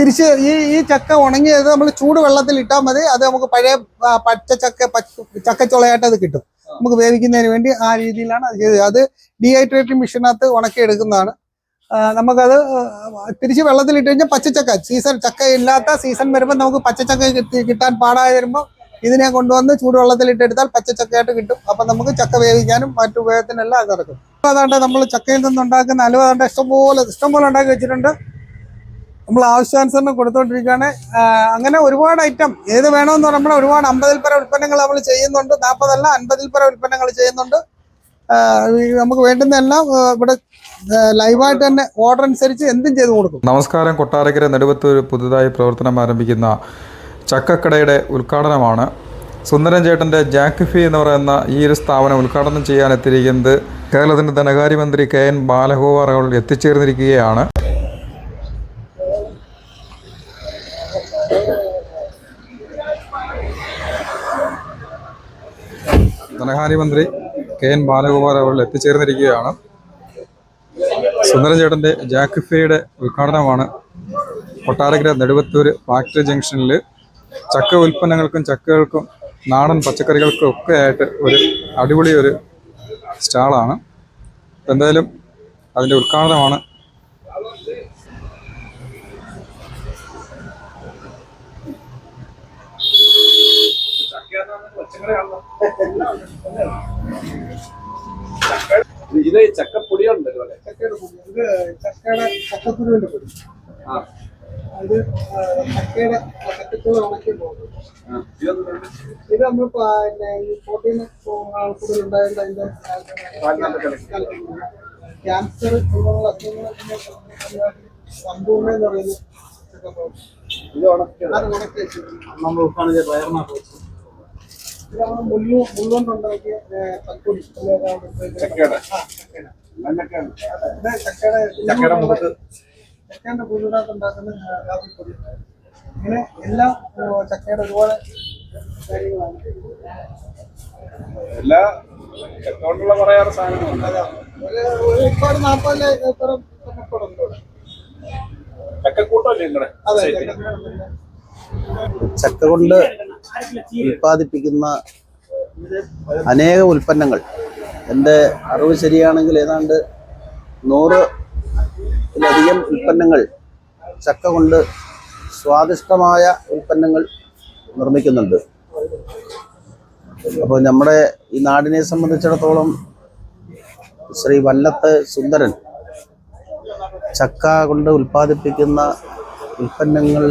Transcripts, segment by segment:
തിരിച്ച് ഈ ഈ ചക്ക ഉണങ്ങിയത് നമ്മൾ ചൂട് വെള്ളത്തിൽ ഇട്ടാൽ മതി. അത് നമുക്ക് പഴയ പച്ച ചക്ക ചക്കച്ചുളയായിട്ട് അത് കിട്ടും. നമുക്ക് വേവിക്കുന്നതിന് വേണ്ടി ആ രീതിയിലാണ് അത് ചെയ്തത്. അത് ഡീഹൈഡ്രേറ്റിംഗ് മെഷീനകത്ത് ഉണക്കി എടുക്കുന്നതാണ് ആ, നമുക്കത് തിരിച്ച് വെള്ളത്തിൽ ഇട്ട് കഴിഞ്ഞാൽ പച്ചച്ചക്ക സീസൺ ചക്ക ഇല്ലാത്ത സീസൺ വരുമ്പോൾ നമുക്ക് പച്ചച്ചക്ക കിട്ടി- കിട്ടാൻ പാടായി വരുമ്പോൾ ഇതിനെ കൊണ്ടുവന്ന് ചൂടുവെള്ളത്തിൽ ഇട്ടെടുത്താൽ പച്ചച്ചക്കയായിട്ട് കിട്ടും. അപ്പം നമുക്ക് ചക്ക വേവിക്കാനും മറ്റു ഉപയോഗത്തിനെല്ലാം അത് നടക്കും. അതാണ്ട് നമ്മൾ ചക്കയിൽ നിന്നുണ്ടാക്കുന്ന അലുവ ഇഷ്ടംപോലെ ഇഷ്ടംപോലെ ഉണ്ടാക്കി വെച്ചിട്ടുണ്ട്. നമ്മൾ ആവശ്യാനുസരണം കൊടുത്തോണ്ടിരിക്കുകയാണ് അങ്ങനെ ഒരുപാട് ഐറ്റം ഏത് വേണമെന്ന് പറയുമ്പോൾ ഒരുപാട് അമ്പതിൽ പര ഉൽപ്പന്നങ്ങൾ നമ്മൾ ചെയ്യുന്നുണ്ട്. നാൽപ്പതല്ല അൻപതിൽ പര ഉൽപ്പന്നങ്ങൾ ചെയ്യുന്നുണ്ട്. നമുക്ക് വേണ്ടുന്ന എല്ലാം ഇവിടെ ലൈവായിട്ട് തന്നെ ഓർഡർ അനുസരിച്ച് എന്തും ചെയ്തു കൊടുക്കും. നമസ്കാരം. കൊട്ടാരക്കര നെടുവത്തൂർ പുതുതായി പ്രവർത്തനം ആരംഭിക്കുന്ന ചക്കക്കടയുടെ ഉദ്ഘാടനമാണ്. സുന്ദരൻ ചേട്ടന്റെ ജാക്കിഫി എന്ന് പറയുന്ന ഈ ഒരു സ്ഥാപനം ഉദ്ഘാടനം ചെയ്യാൻ എത്തിയിരിക്കുന്നത് കേരളത്തിന്റെ ധനകാര്യമന്ത്രി കെ എൻ ബാലഗോപാൽ അവർ ധനകാര്യമന്ത്രി കെ എൻ ബാലഗോപാൽ അവരിൽ എത്തിച്ചേർന്നിരിക്കുകയാണ്. സുന്ദരൻ ചേട്ടന്റെ ജാക്കിഫയുടെ ഉദ്ഘാടനമാണ് കൊട്ടാരക്കര നെടുവത്തൂർ ഫാക്ടറി ജംഗ്ഷനിൽ ചക്ക ഉൽപ്പന്നങ്ങൾക്കും ചക്കകൾക്കും നാടൻ പച്ചക്കറികൾക്കും ഒക്കെ ആയിട്ട് ഒരു അടിപൊളി ഒരു സ്റ്റാളാണ്. എന്തായാലും അതിന്റെ ഉദ്ഘാടനമാണ് ഇത് ചക്കപ്പൊടിയുണ്ട് ചക്കയുടെ പൊടി. ഇത് ചക്കയുടെ ചക്കക്കുരുവിന്റെ പൊടി. ആ. അത് ചക്കയുടെ ഉണക്കി ഇത് നമ്മൾ പിന്നെ ഈ പ്രോട്ടീൻ കൂടുതൽ ഉണ്ടായതുകൊണ്ട് അതിന്റെ പാലിനകത്ത് ക്യാൻസർ പോലുള്ള അസുഖങ്ങളൊക്കെ സമ്പൂർണ എന്ന് പറയുന്നത് ഇത് ഉണക്കിയത്. അത് ഉണക്കി നമ്മൾ വയറിനാ മുള്ളു മുള്ളുകൊണ്ടുണ്ടാക്കിയ ചക്കയുടെ. ചക്കയുടെ. മുഖത്ത്. ചക്കയുടെ ഉണ്ടാക്കുന്ന കാപ്പിപ്പൊടി. ഇങ്ങനെ എല്ലാം ചക്കയുടെ ഒരുപാട് കാര്യങ്ങളാണ്. എല്ലാ ചക്ക കൊണ്ടുള്ള പറയാറ് സാധനങ്ങളുണ്ട് അതാ. ഒരു ഒരു ഒരുപാട് നാൽപ്പതിലെ ഇത്തരം മുപ്പതുണ്ട് ഇവിടെ. ചക്കക്കൂട്ടമല്ലേ നിങ്ങളുടെ അതെ സൈറ്റിൽ? ചക്കയുടെ ചക്ക കൊണ്ട് ഉൽപ്പാദിപ്പിക്കുന്ന അനേക ഉൽപ്പന്നങ്ങൾ. എന്റെ അറിവ് ശരിയാണെങ്കിൽ ഏതാണ്ട് നൂറിലധികം ഉൽപ്പന്നങ്ങൾ ചക്ക കൊണ്ട് സ്വാദിഷ്ടമായ ഉൽപ്പന്നങ്ങൾ നിർമ്മിക്കുന്നുണ്ട്. അപ്പോൾ നമ്മുടെ ഈ നാടിനെ സംബന്ധിച്ചിടത്തോളം ശ്രീ വല്ലത്ത് സുന്ദരൻ ചക്ക കൊണ്ട് ഉൽപ്പാദിപ്പിക്കുന്ന ഉൽപ്പന്നങ്ങൾ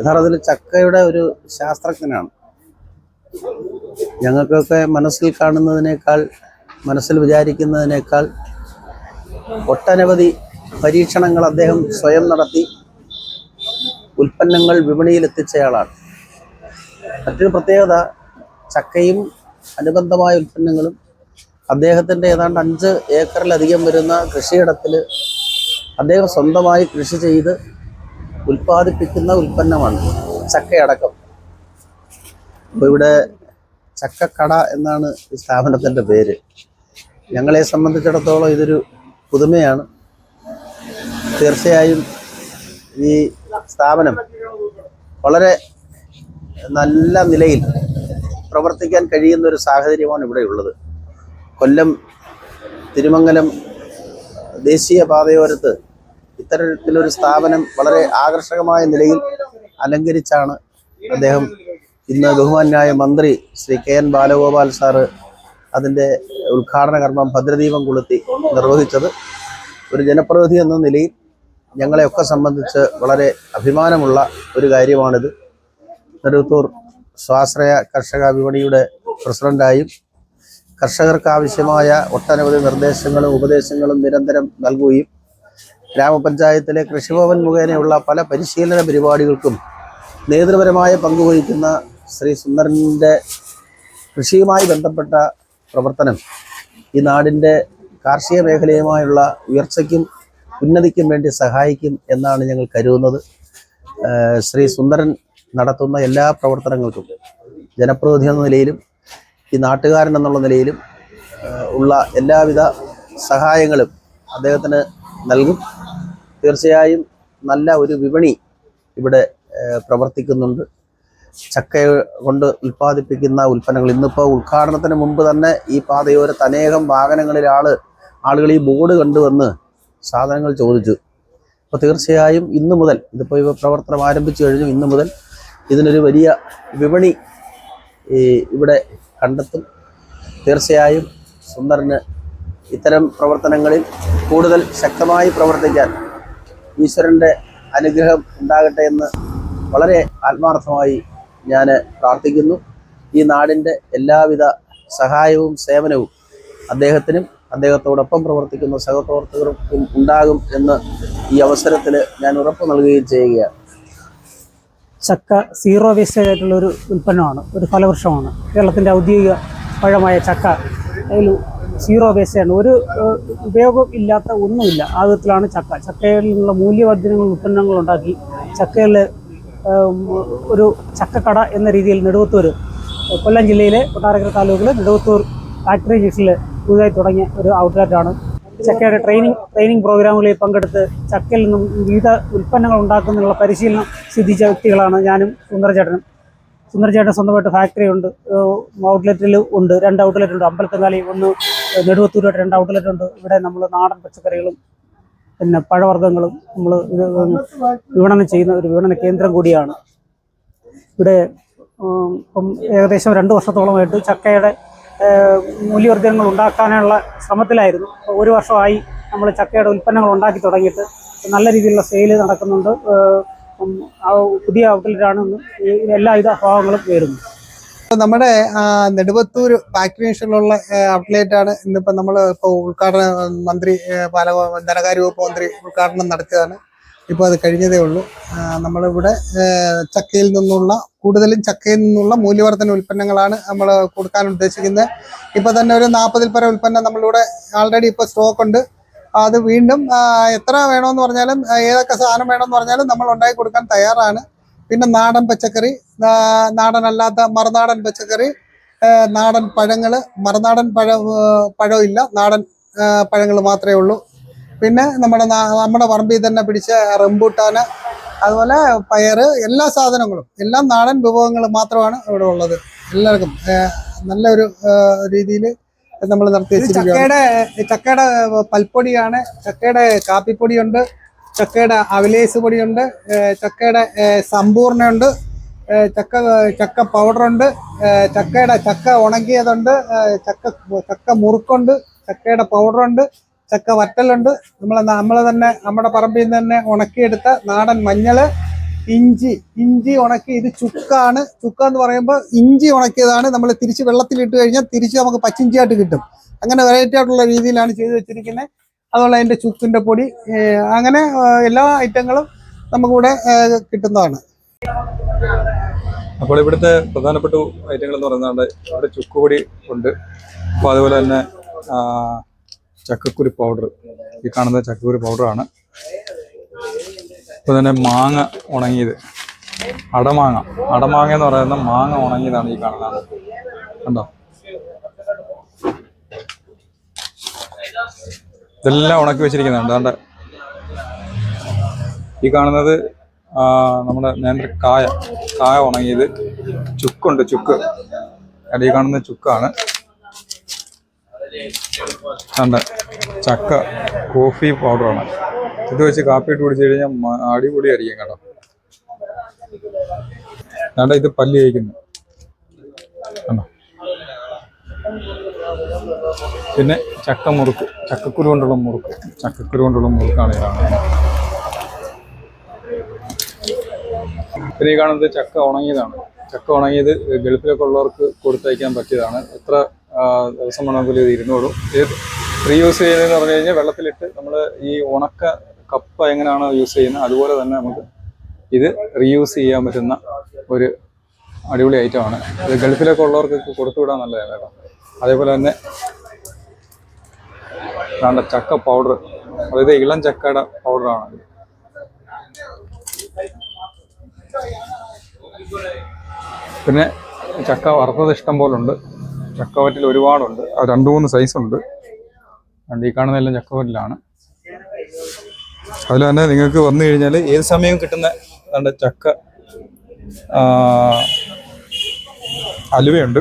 യഥാർത്ഥത്തിൽ ചക്കയുടെ ഒരു ശാസ്ത്രജ്ഞനാണ്. ഞങ്ങൾക്കൊക്കെ മനസ്സിൽ കാണുന്നതിനേക്കാൾ മനസ്സിൽ വിചാരിക്കുന്നതിനേക്കാൾ ഒട്ടനവധി പരീക്ഷണങ്ങൾ അദ്ദേഹം സ്വയം നടത്തി ഉൽപ്പന്നങ്ങൾ വിപണിയിൽ എത്തിച്ചയാളാണ് മറ്റൊരു പ്രത്യേകത ചക്കയും അനുബന്ധമായ ഉൽപ്പന്നങ്ങളും അദ്ദേഹത്തിന്റെ ഏതാണ്ട് അഞ്ച് ഏക്കറിലധികം വരുന്ന കൃഷിയിടത്തിൽ അദ്ദേഹം സ്വന്തമായി കൃഷി ചെയ്ത് ഉൽപ്പാദിപ്പിക്കുന്ന ഉൽപ്പന്നമാണ് ചക്കയടക്കം. അപ്പോൾ ഇവിടെ ചക്കക്കട എന്നാണ് ഈ സ്ഥാപനത്തിന്റെ പേര്. ഞങ്ങളെ സംബന്ധിച്ചിടത്തോളം ഇതൊരു പുതുമയാണ്. തീർച്ചയായും ഈ സ്ഥാപനം വളരെ നല്ല നിലയിൽ പ്രവർത്തിക്കാൻ കഴിയുന്ന ഒരു സാഹചര്യമാണ് ഇവിടെ ഉള്ളത് കൊല്ലം തിരുമംഗലം ദേശീയ പാതയോരത്ത് ഇത്തരത്തിലൊരു സ്ഥാപനം വളരെ ആകർഷകമായ നിലയിൽ അലങ്കരിച്ചാണ് അദ്ദേഹം ഇന്ന് ബഹുമാനായ മന്ത്രി Shri K N Balagopal sir അതിന്റെ ഉദ്ഘാടന കർമ്മം ഭദ്രദീപം കൊളുത്തി നിർവഹിച്ചത്. ഒരു ജനപ്രതിനിധി എന്ന നിലയിൽ ഞങ്ങളെയൊക്കെ സംബന്ധിച്ച് വളരെ അഭിമാനമുള്ള ഒരു കാര്യമാണിത്. നെടുത്തൂർ സ്വാശ്രയ കർഷക വിപണിയുടെ പ്രസിഡന്റായും കർഷകർക്ക് ആവശ്യമായ ഒട്ടനവധി നിർദ്ദേശങ്ങളും ഉപദേശങ്ങളും നിരന്തരം നൽകുകയും ഗ്രാമപഞ്ചായത്തിലെ കൃഷിഭവൻ മുഖേനയുള്ള പല പരിശീലന പരിപാടികൾക്കും നേതൃപരമായ പങ്കുവഹിക്കുന്ന ശ്രീ സുന്ദരന്റെ കൃഷിയുമായി ബന്ധപ്പെട്ട പ്രവർത്തനം ഈ നാടിന്റെ കാർഷിക മേഖലയുമായുള്ള ഉയർച്ചയ്ക്കും ഉന്നതിക്കും വേണ്ടി സഹായിക്കും എന്നാണ് ഞങ്ങൾ കരുതുന്നത്. ശ്രീ സുന്ദരൻ നടത്തുന്ന എല്ലാ പ്രവർത്തനങ്ങൾക്കും ജനപ്രതിനിധി എന്ന നിലയിലും ഈ നാട്ടുകാരൻ എന്നുള്ള നിലയിലും ഉള്ള എല്ലാവിധ സഹായങ്ങളും അദ്ദേഹത്തിന് നൽകും. തീർച്ചയായും നല്ല ഒരു വിപണി ഇവിടെ പ്രവർത്തിക്കുന്നുണ്ട്. ചക്ക കൊണ്ട് ഉൽപ്പാദിപ്പിക്കുന്ന ഉൽപ്പന്നങ്ങൾ ഇന്നിപ്പോൾ ഉദ്ഘാടനത്തിന് മുമ്പ് തന്നെ ഈ പാതയോരത്ത് അനേകം വാഹനങ്ങളിൽ ആൾ ആളുകൾ ഈ ബോർഡ് കണ്ടുവന്ന് സാധനങ്ങൾ ചോദിച്ചു. അപ്പോൾ തീർച്ചയായും ഇന്നു മുതൽ ഇതിപ്പോൾ ഇവ പ്രവർത്തനം ആരംഭിച്ചു കഴിഞ്ഞു ഇന്നു മുതൽ ഇതിനൊരു വലിയ വിപണി ഇവിടെ കണ്ടെത്തും. തീർച്ചയായും സുന്ദറിന് ഇത്തരം പ്രവർത്തനങ്ങളിൽ കൂടുതൽ ശക്തമായി പ്രവർത്തിക്കാൻ ഈശ്വരന്റെ അനുഗ്രഹം ഉണ്ടാകട്ടെ എന്ന് വളരെ ആത്മാർത്ഥമായി ഞാൻ പ്രാർത്ഥിക്കുന്നു. ഈ നാടിന്റെ എല്ലാവിധ സഹായവും സേവനവും അദ്ദേഹത്തിനും അദ്ദേഹത്തോടൊപ്പം പ്രവർത്തിക്കുന്ന സഹപ്രവർത്തകർക്കും ഉണ്ടാകും എന്ന് ഈ അവസരത്തിൽ ഞാൻ ഉറപ്പ് നൽകുകയും ചെയ്യുകയാണ്. ചക്ക സീറോ വേസ്റ്റേജ് ആയിട്ടുള്ള ഒരു ഉൽപ്പന്നമാണ് ഒരു ഫലവൃക്ഷമാണ്. കേരളത്തിന്റെ ഔദ്യോഗിക പഴമായ ചക്ക. അതിൽ സീറോ വേസ്റ്റാണ് ഒരു ഉപയോഗം ഇല്ലാത്ത ഒന്നുമില്ല. ആ വിധത്തിലാണ് ചക്ക. ചക്കയിൽ നിന്നുള്ള മൂല്യവർദ്ധനങ്ങൾ ഉൽപ്പന്നങ്ങൾ ഉണ്ടാക്കി ചക്കയിൽ ഒരു ചക്കക്കട എന്ന രീതിയിൽ നെടുവത്തൂർ കൊല്ലം ജില്ലയിലെ കൊട്ടാരക്കര താലൂക്കിൽ നെടുവത്തൂർ ഫാക്ടറി ജിഷിൽ പുതുതായി തുടങ്ങിയ ഒരു ഔട്ട്ലെറ്റാണ് ചക്കയുടെ ട്രെയിനിങ് ട്രെയിനിങ് പ്രോഗ്രാമുകളിൽ പങ്കെടുത്ത് ചക്കയിൽ നിന്നും വിവിധ ഉൽപ്പന്നങ്ങൾ ഉണ്ടാക്കുന്നതിനുള്ള പരിശീലനം സിദ്ധിച്ച വ്യക്തികളാണ് ഞാനും സുന്ദരചേട്ടനും സുന്ദരചേട്ടൻ സ്വന്തമായിട്ട് ഫാക്ടറി ഉണ്ട് ഔട്ട്ലെറ്റിൽ ഉണ്ട് രണ്ട് ഔട്ട്ലെറ്റ് ഉണ്ട്. അമ്പലത്തങ്ങാലി ഒന്ന് നെടുവത്തൂരായിട്ട് രണ്ട് ഔട്ട്ലെറ്റ് ഉണ്ട്. ഇവിടെ നമ്മൾ നാടൻ പച്ചക്കറികളും പിന്നെ പഴവർഗങ്ങളും നമ്മൾ ഇത് വിപണനം ചെയ്യുന്ന ഒരു വിപണന കേന്ദ്രം കൂടിയാണ്. ഇവിടെ ഇപ്പം ഏകദേശം രണ്ട് വർഷത്തോളമായിട്ട് ചക്കയുടെ മൂല്യവർദ്ധനങ്ങൾ ഉണ്ടാക്കാനുള്ള ശ്രമത്തിലായിരുന്നു. ഒരു വർഷമായി നമ്മൾ ചക്കയുടെ ഉൽപ്പന്നങ്ങൾ ഉണ്ടാക്കി തുടങ്ങിയിട്ട് നല്ല രീതിയിലുള്ള സെയിൽ നടക്കുന്നുണ്ട്. പുതിയ ഔട്ട്ലെറ്റാണ് എല്ലാവിധ ഭാഗങ്ങളും വരുന്നത് നമ്മുടെ നെടുവത്തൂർ ഫാക്ടറി ജംഗ്ഷനിലുള്ള ഔട്ട്ലെറ്റ് ആണ് ഇന്നിപ്പോ നമ്മൾ ഇപ്പോൾ ഉദ്ഘാടന മന്ത്രി പാല ധനകാര്യ വകുപ്പ് മന്ത്രി ഉദ്ഘാടനം നടത്തിയതാണ്. ഇപ്പോൾ അത് കഴിഞ്ഞതേ ഉള്ളൂ. നമ്മളിവിടെ ചക്കയിൽ നിന്നുള്ള കൂടുതലും ചക്കയിൽ നിന്നുള്ള മൂല്യവർദ്ധന ഉൽപ്പന്നങ്ങളാണ് നമ്മൾ കൊടുക്കാൻ ഉദ്ദേശിക്കുന്നത്. ഇപ്പോൾ തന്നെ ഒരു നാൽപ്പതിൽ പരം ഉൽപ്പന്നം നമ്മളിവിടെ ആൾറെഡി ഇപ്പോൾ സ്റ്റോക്ക് ഉണ്ട്. അത് വീണ്ടും എത്ര വേണമെന്ന് പറഞ്ഞാലും ഏതൊക്കെ സാധനം വേണമെന്ന് പറഞ്ഞാലും നമ്മൾ ഉണ്ടാക്കി കൊടുക്കാൻ തയ്യാറാണ്. പിന്നെ നാടൻ പച്ചക്കറി നാടൻ നാടനല്ലാത്ത മറുനാടൻ പച്ചക്കറി നാടൻ പഴങ്ങൾ മറുനാടൻ പഴം ഇല്ല പഴമില്ല നാടൻ പഴങ്ങൾ മാത്രമേ ഉള്ളൂ. പിന്നെ നമ്മുടെ നമ്മുടെ പറമ്പിൽ തന്നെ പിടിച്ച റംബൂട്ടാന് അതുപോലെ പയറ് എല്ലാ സാധനങ്ങളും എല്ലാം നാടൻ വിഭവങ്ങൾ മാത്രമാണ് ഇവിടെ ഉള്ളത്. എല്ലാവർക്കും നല്ലൊരു രീതിയിൽ നമ്മൾ നടത്തി ചക്കയുടെ ചക്കയുടെ പൽപ്പൊടിയാണ് ചക്കയുടെ കാപ്പിപ്പൊടിയുണ്ട്. ചക്കയുടെ അവലേസ് പൊടിയുണ്ട് ചക്കയുടെ സമ്പൂർണയുണ്ട് ചക്ക ചക്ക പൗഡറുണ്ട് ചക്കയുടെ ചക്ക ഉണങ്ങിയതുണ്ട് ചക്ക ചക്ക മുറുക്കുണ്ട് ചക്കയുടെ പൗഡറുണ്ട് ചക്ക വറ്റലുണ്ട്. നമ്മൾ നമ്മൾ തന്നെ നമ്മുടെ പറമ്പിൽ നിന്ന് തന്നെ ഉണക്കിയെടുത്ത നാടൻ മഞ്ഞൾ ഇഞ്ചി ഇഞ്ചി ഉണക്കി ഇത് ചുക്കാണ്. ചുക്ക എന്ന് പറയുമ്പോൾ ഇഞ്ചി ഉണക്കിയതാണ്. നമ്മൾ തിരിച്ച് വെള്ളത്തിലിട്ട് കഴിഞ്ഞാൽ തിരിച്ച് നമുക്ക് പച്ചിഞ്ചിയായിട്ട് കിട്ടും. അങ്ങനെ വെറൈറ്റി ആയിട്ടുള്ള രീതിയിലാണ് ചെയ്തു വെച്ചിരിക്കുന്നത്. അതുപോലെ അതിന്റെ ചുക്കിന്റെ പൊടി അങ്ങനെ എല്ലാ ഐറ്റങ്ങളും നമുക്കിവിടെ കിട്ടുന്നതാണ്. അപ്പോൾ ഇവിടുത്തെ പ്രധാനപ്പെട്ട ഐറ്റങ്ങൾ എന്ന് പറയുന്നത് ഇവിടെ ചുക്കുപൊടി ഉണ്ട്. അപ്പോൾ അതുപോലെ തന്നെ ചക്കക്കുരി പൗഡർ. ഈ കാണുന്ന ചക്കക്കുരു പൗഡറാണ് അപ്പോൾ തന്നെ മാങ്ങ ഉണങ്ങിയത്. അടമാങ്ങ. അടമാങ്ങ എന്ന് പറയുന്ന മാങ്ങ ഉണങ്ങിയതാണ് ഈ കാണുന്നത്. കണ്ടോ? ഇതെല്ലാം ഉണക്കി വെച്ചിരിക്കുന്നുണ്ട്. അതുകൊണ്ട് ഈ കാണുന്നത് നമ്മുടെ നേന്ത്ര കായ. കായ ഉണങ്ങിയത് ചുക്കുണ്ട് ചുക്ക്. ഈ കാണുന്ന ചുക്കാണ്. കണ്ട ചക്ക കോഫി പൗഡറാണ്. ഇത് വെച്ച് കാപ്പി ഇട്ട് കുടിച്ചു കഴിഞ്ഞാൽ അടിപൊളിയായിരിക്കും കേട്ടോ. കണ്ട ഇത് പല്ല് കഴിക്കുന്നു കണ്ടോ? പിന്നെ ചക്ക മുറുക്ക്. ചക്കക്കുരു കൊണ്ടുള്ള മുറുക്ക്. ചക്കക്കുരു കൊണ്ടുള്ള മുറുക്കാണ് ഈ കാണുന്നത്. പിന്നെ ഈ കാണുന്നത് ചക്ക ഉണങ്ങിയതാണ്. ചക്ക ഉണങ്ങിയത് ഗൾഫിലൊക്കെ ഉള്ളവർക്ക് കൊടുത്തയക്കാൻ പറ്റിയതാണ്. എത്ര ദിവസം വേണമെങ്കിലും ഇത് ഇരുന്നോളും ഇത് റീയൂസ് ചെയ്യുന്നതെന്ന് പറഞ്ഞു കഴിഞ്ഞാൽ വെള്ളത്തിലിട്ട് നമ്മൾ ഈ ഉണക്ക കപ്പ എങ്ങനെയാണോ യൂസ് ചെയ്യുന്നത് അതുപോലെ തന്നെ നമുക്ക് ഇത് റീയൂസ് ചെയ്യാൻ പറ്റുന്ന ഒരു അടിപൊളി ഐറ്റമാണ് ഇത് ഗൾഫിലൊക്കെ ഉള്ളവർക്ക് കൊടുത്തുവിടാൻ നല്ലതാണ് കേട്ടോ. അതേപോലെ തന്നെ വേണ്ട ചക്ക പൗഡർ അതായത് ഇളം ചക്കയുടെ പൗഡറാണ് പിന്നെ ചക്ക വറുത്തത് ഇഷ്ടം പോലെ ഉണ്ട് ചക്കവറ്റിൽ ഒരുപാടുണ്ട്. അത് രണ്ട് മൂന്ന് സൈസ് ഉണ്ട്. രണ്ട് ഈ കാണുന്ന എല്ലാം ചക്കവറ്റിലാണ് അതിൽ തന്നെ നിങ്ങൾക്ക് വന്നു കഴിഞ്ഞാൽ ഏത് സമയവും കിട്ടുന്ന ചക്ക അലുവയുണ്ട്.